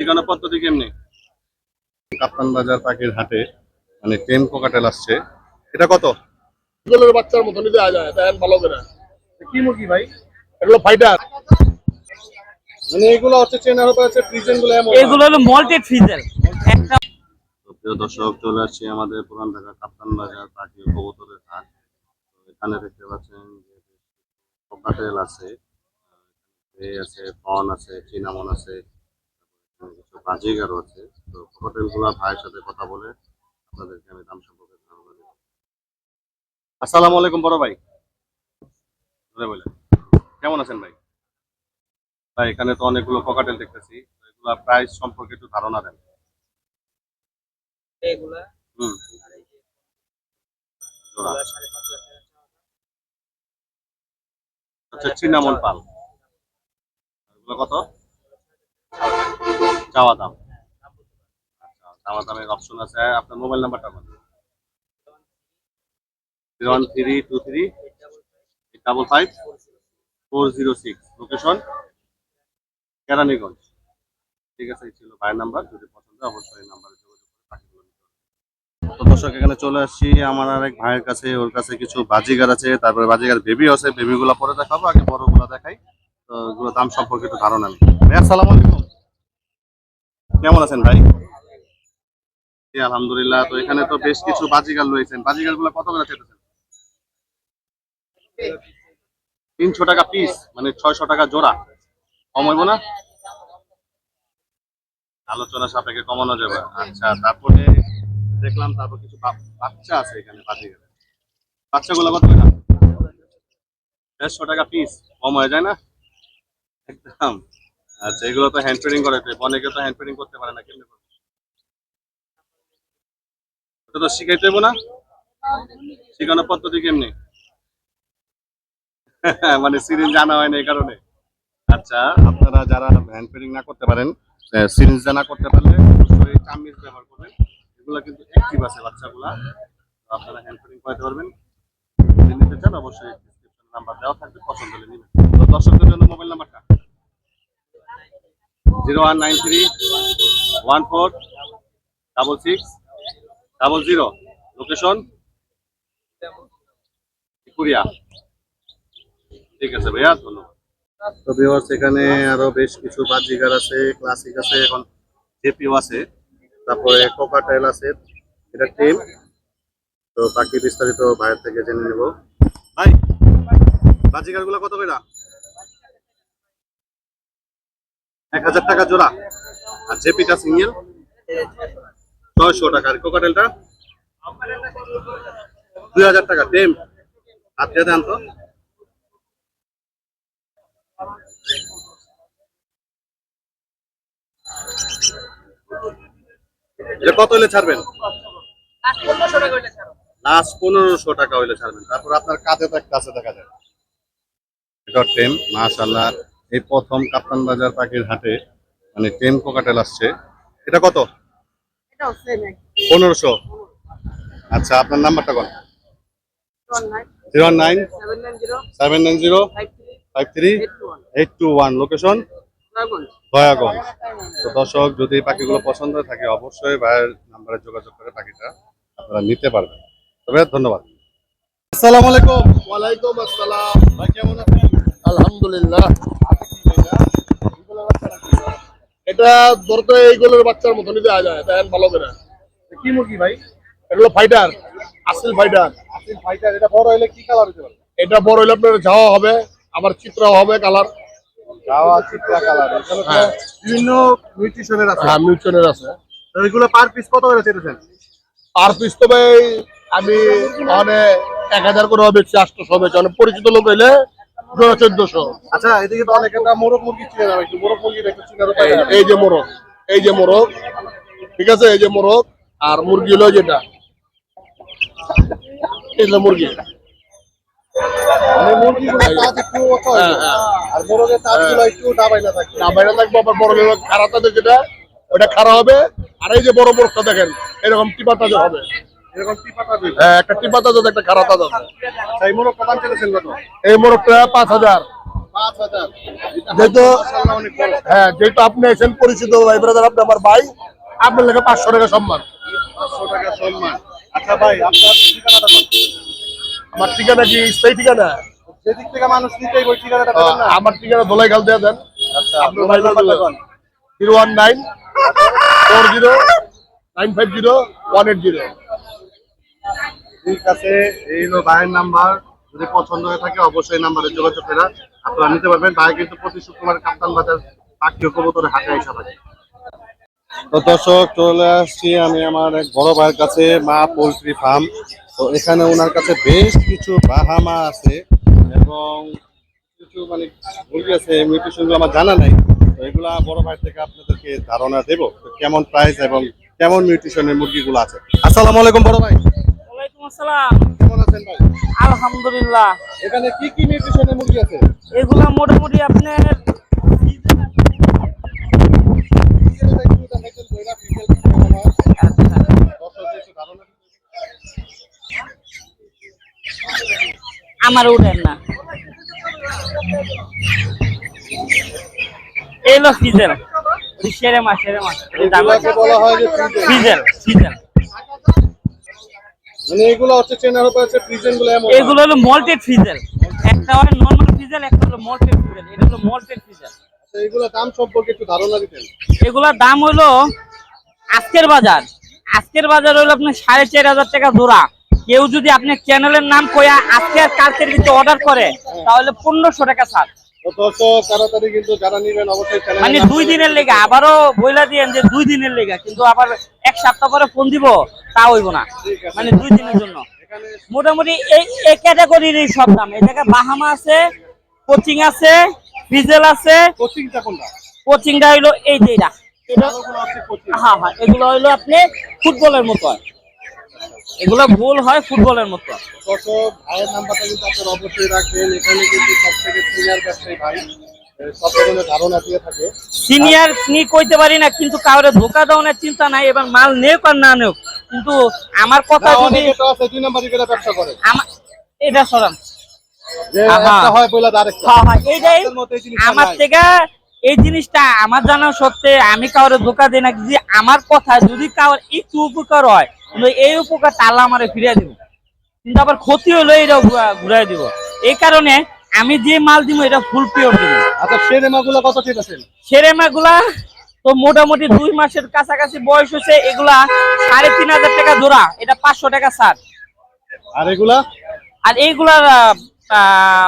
ঠিকানা পদ্ধতি কেমনি? কাপ্তান বাজার পাখির হাটে মানে টেম কোকাটেল আসছে। এটা কত? এগুলোর বাচ্চার মতনই দেওয়া যায় দেখেন ভালো করে। কি মুরগি ভাই? এগুলো ফাইটার মানে এগুলো হচ্ছে চেনার উপর আছে ফ্রিজেনগুলো এমন এগুলো হলো মল্টেড ফ্রিজের একটা প্রিয় দর্শক চলে আসছি আমাদের পুরান ঢাকা কাপ্তান বাজার পাখি কবুতরের হাট। এখানে দেখতে পাচ্ছেন যে কোকাটেল আছে। আছে পন আছে চিনামন আছে। বাজিগারও আছে। তো কোকাটেল ভাইয়ের সাথে কথা বলে আপনাদেরকে আমি দাম সম্পর্কে ধারণা দেব আসসালামু আলাইকুম বড় ভাই। কেমন আছেন ভাই? ভাই এখানে তো অনেকগুলো কোকাটেল দেখতেছি। এগুলা প্রাইস সম্পর্কে একটু ধারণা দেন। এগুলা হুম আচ্ছা চিনামন পাল। এগুলো কত? চাওয়া দাম। আচ্ছা চাওয়া দামের অপশন আছে। আপনার মোবাইল নাম্বারটা one three two three double five four zero six location Keraniganj. ঠিক আছে ছিল নাম্বার যদি পছন্দ অবশ্যই নাম্বারে যোগাযোগ করে তো দর্শক, এখানে চলে আসছি। আমার আর এক ভাইয়ের কাছে, ওর কাছে কিছু বাজিগার আছে। তারপরে বাজিগার বেবি আছে। বেবিগুলো পরে দেখাবো, আগে বড়গুলো দেখাই। তো এগুলো দাম সম্পর্কে একটু ধারণা নেই। আসসালামু আলাইকুম। কেমন আছেন ভাই? আলহামদুলিল্লাহ। তো এখানে তো বেশ কিছু বাজিগার রয়েছেন। বাজিগারগুলো কত করে চেতেছেন তিনশো টাকা পিস মানে ছয়শো টাকা জোড়া। কম হইব না? আলোচনা সাপেক্ষে কমানো যাবে। আচ্ছা তারপরে দেখলাম তারপর কিছু বাচ্চা আছে এখানে বাজিগারে। বাচ্চাগুলো কত টাকা দেড়শো টাকা পিস কম হয়ে যায় না? একদম। আচ্ছা তো হ্যান্ড ফিডিং করে অনেকে তো হ্যান্ড ফিডিং করতে পারে না, কেমনে করবে? ওটা তো শিখাইতে হইব না? শেখানোর পদ্ধতি কেমনি? মানে সিরিঞ্জ জানা হয় এই কারণে। আচ্ছা আপনারা যারা হ্যান্ড ফিডিং না করতে পারেন সিরিঞ্জ জানা করতে পারলে অবশ্যই চামিজ ব্যবহার করবেন। এগুলো কিন্তু অ্যাক্টিভ আছে বাচ্চাগুলা। আপনারা হ্যান্ড ফিডিং করাতে পারবেন। নিতে চান, অবশ্যই নাম্বার দেওয়া থাকবে, পছন্দ হলে নেবেন। তো দর্শকদের জন্য মোবাইল নাম্বারটা? Zero one nine three one four double six double zero location Tripuria ঠিক আছে ভাইয়া, ধন্যবাদ। তো এখানে আরও বেশ কিছু বাজিগার আছে ক্লাসিক আছে, এখন জেপিও আছে, তারপরে কোকাটাইল আছে, এটা টিম তো বাকি বিস্তারিত বাইরে থেকে জেনে নেব। ভাই বাজিগারগুলো কত করে এক হাজার টাকা জোড়া। আর জেপিটা সিঙ্গেল। ছয়শো টাকা। আর কোকাটেলটা? দুই হাজার টাকা। টেম হাতে দেন তো। এটা কত হলে ছাড়বেন? লাস্ট পনেরোশো টাকা হইলে ছাড়বেন। তারপর আপনার কাছে তো একটা আছে, দেখা যায়। এটা টেম মাশাল্লাহ এই প্রথম কাপ্তান বাজার পাখির হাটে মানে টেম কোকাটেল আসছে। এটা কত? পনেরোশো। আচ্ছা আপনার নাম্বারটা কোন zero nine seven nine zero seven nine zero five three eight two one location Dayaganj. তো দর্শক যদি এই পাখিগুলো পছন্দ হয়ে থাকে অবশ্যই ভাইয়ের নাম্বারে যোগাযোগ করে পাখিটা আপনারা নিতে পারবেন। তবে ধন্যবাদ। আসসালামু আলাইকুম। ওয়ালাইকুম আসসালাম। ভাই কেমন আছেন? আলহামদুলিল্লাহ। এটা ধরতে এইগুলোর বাচ্চার মতনই দেওয়া যায় দেখেন ভালো করে। কি মুরগি ভাই? এগুলো ফাইটার আসল ফাইটার আসিল ফাইটার এটা বড় হলে কি কালার হতে পারে? এটা বড় হলে আপনার যাওয়া হবে আবার চিত্র হবে কালার গাওয়া চিত্রা কালার হ্যাঁ। বিভিন্ন নিউট্রিশনের আছে। হ্যাঁ মিউচনের আছে। এগুলো পার পিস কত করে চেয়েছেন আর পিস তো ভাই আমি মানে এক হাজার করে আটশোশো বেচছি মানে পরিচিত লোক হইলে জোড়া চোদ্দশো। আচ্ছা এদিকে তো অনেক একটা মোরগ মুরগি চিনে যাবে একটু মোরগ মুরগি একটু উপায় এই- যে মোরগ এই যে মোরগ ঠিক আছে এই যে মোরগ আর মুরগি হলো যেটা? যে মুরগি। মানে হ্যাঁ, হ্যাঁ। খারাপ তাদের যেটা ওটা খারাপ হবে আর এই যে বড় মোরগটা দেখেন এরকম টিপা তাজা হবে। হ্যাঁ একটা একটা খারাপ আচ্ছা এই মোরগটা পাঁচ হাজার। যেহেতু হ্যাঁ যেহেতু আপনি এসেন পরিচিত ভাই ব্রাদার আপনি আমার ভাই আপনার লেগে পাঁচশো টাকা সম্মান। পাঁচশো টাকা সম্মান। আচ্ছা ভাই আপনার ঠিকানাটা আমার ঠিকানা কি স্থায়ী ঠিকানা? থেকে মানুষ নিতেই ওই ঠিকানাটা আহ, আমার ঠিকানা দোলাই খাল দিয়ে দেন। আচ্ছা আপনার zero one nine four zero nine five zero one eight zero. ঠিক আছে, এই হলো ভাইয়ের নাম্বার। যদি পছন্দ হয়ে থাকে, অবশ্যই নাম্বারে যোগাযোগ করে আপনারা নিতে পারবেন। ভাই কিন্তু প্রতি শুক্রবার কাপ্তান বাজার পাখি ও কবুতরের হাটে এসে থাকে। তো দর্শক, চলে আসছি আমি আমার এক বড় ভাইয়ের কাছে, মা পোলট্রি ফার্ম। তো এখানে ওনার কাছে বেশ কিছু বাহামা আছে এবং কিছু মানে মুরগি আছে মিউটেশনগুলো আমার জানা নাই। তো এগুলা বড় ভাই থেকে আপনাদেরকে ধারণা দেবো কেমন প্রাইস এবং কেমন মিউটেশনের মুরগিগুলো আছে। আসসালামু আলাইকুম বড় ভাই। আসসালাম। কেমন আছেন ভাই? আলহামদুলিল্লাহ। এখানে কি কি মিউটেশনের মুরগি আছে? এগুলা মোটামুটি আপনার আমার উঠেন না। এলো ফিজেল সেরে বলা হয় যে ফ্রিজেন। মানে এগুলো হচ্ছে চেনার উপর হচ্ছে ফ্রিজেনগুলো এমন এগুলো হলো মল্টেড ফিজেল একটা হয় নর্মাল ফিজেল একটা হলো মল্টেড ফিজেল এটা হলো মল্টেড ফিজেল আচ্ছা, এগুলো দাম সম্পর্কে একটু ধারণা দিতেন। এগুলোর দাম হলো আজকের বাজার। আজকের বাজার হলো আপনার সাড়ে চার হাজার টাকা জোড়া। কেউ যদি আপনি চ্যানেলের নাম কয়া আজকে আর কালকের ভিতরে অর্ডার করে তাহলে পনেরোশো টাকা ছাড়। তাড়াতাড়ি কিন্তু যারা নিবেন অবশ্যই মানে দুই দিনের লেগে আবারও বইলা দিয়েন যে দুই দিনের লেগে কিন্তু আবার এক সপ্তাহ পরে ফোন দিব তা হইব না। মানে দুই দিনের জন্য। মোটামুটি এই এই ক্যাটাগরির সব দাম। এই জায়গায় বাহামা আছে কোচিং আছে ফিজেল আছে। কোচিংটা কোনটা? কোচিংটা হইল এই যে এটা। হ্যাঁ হ্যাঁ এগুলো হইল আপনি ফুটবলের মতো হয়। এগুলো ভুল হয় ফুটবলের মতো। দর্শক ভাইয়ের নাম্বারটা কিন্তু আপনারা অবশ্যই রাখবেন। এখানে কিন্তু সব থেকে সিনিয়র ব্যবসায়ী ভাই সব ধরনের ধারণা দিয়ে থাকে। সিনিয়র নি কইতে পারি না কিন্তু কাউরে ধোকা দেওয়ার চিন্তা নাই এবার মাল নেওক আর না নেওক কিন্তু আমার কথা যদি আছে দুই নাম্বারই করে ব্যবসা করে। এটা সরান। আমার থেকে এই জিনিসটা আমার জানা সত্ত্বে আমি কাউরে ধোকা দিই না যে আমার কথা যদি কাউর একটু উপকার হয় এই উপকারটা আল্লাহ আমারে ফিরিয়ে দিব। কিন্তু আবার ক্ষতি হলো এটা ঘুরাই দিব। এই কারণে আমি যে মাল দিব এটা ফুল পিওর দিব। আচ্ছা সেরেমা গুলো কত ঠিক আছে? সেরেমা গুলা তো মোটামুটি দুই মাসের কাছাকাছি বয়স হচ্ছে এগুলা সাড়ে তিন হাজার টাকা জোড়া এটা পাঁচশো টাকা ছাড়। আর এগুলা? আর এইগুলার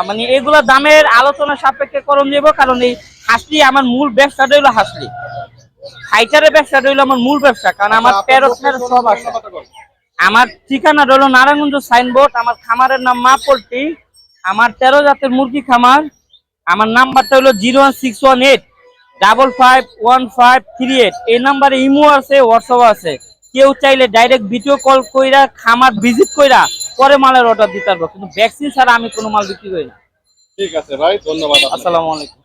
মানে এইগুলার দামের আলোচনা সাপেক্ষে করণ দেবো কারণ এই হাসলি আমার মূল ব্যবসাটা হইল হাসলি। ফাইটারের ব্যবসাটা হইল আমার মূল ব্যবসা কারণ আমার প্যারট লোকেশন ম্যারট সব আছে। আমার ঠিকানা হলো নারায়ণগঞ্জ সাইনবোর্ড আমার খামারের নাম মা পোল্ট্রি আমার তেরো জাতের মুরগি খামার আমার নাম্বারটা হলো zero one six one eight double five one five three eight. এই নাম্বারে ইমো আছে হোয়াটসঅ্যাপ আছে। কেউ চাইলে ডাইরেক্ট ভিডিও কল কইরা খামার ভিজিট কইরা পরে মালের অর্ডার দিতে পারব। কিন্তু ভ্যাকসিন ছাড়া আমি কোনো মাল বিক্রি করি না। ঠিক আছে ভাই ধন্যবাদ। আসসালামু আলাইকুম।